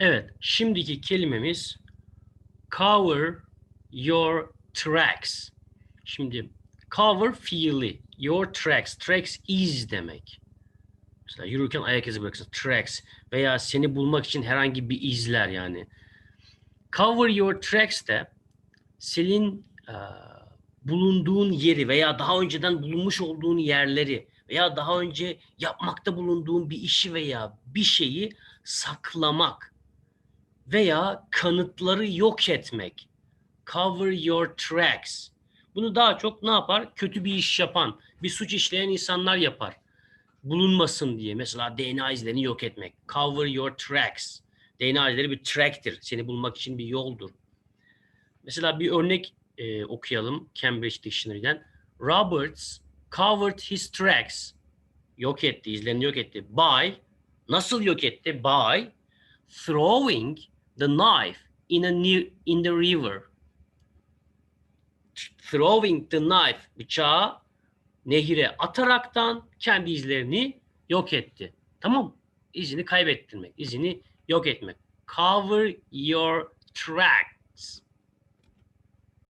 Evet, şimdiki kelimemiz cover your tracks. Şimdi cover fiili, your tracks. Tracks iz demek. Mesela yürürken ayak izi bırakırsın. Tracks. Veya seni bulmak için herhangi bir izler yani. Cover your tracks de senin e, bulunduğun yeri veya daha önceden bulunmuş olduğun yerleri veya daha önce yapmakta bulunduğun bir işi veya bir şeyi saklamak veya kanıtları yok etmek. Cover your tracks. Bunu daha çok ne yapar? Kötü bir iş yapan, bir suç işleyen insanlar yapar. Bulunmasın diye. Mesela DNA izlerini yok etmek. Cover your tracks. DNA izleri bir track'tir. Seni bulmak için bir yoldur. Mesela bir örnek e, okuyalım Cambridge Dictionary'den. Roberts covered his tracks. Yok etti, izlerini yok etti. By, nasıl yok etti? By throwing the knife in a ne- in the river. Throwing the knife, bıçağı nehire ataraktan kendi izlerini yok etti. Tamam? İzini kaybettirmek, izini yok etmek. Cover your tracks.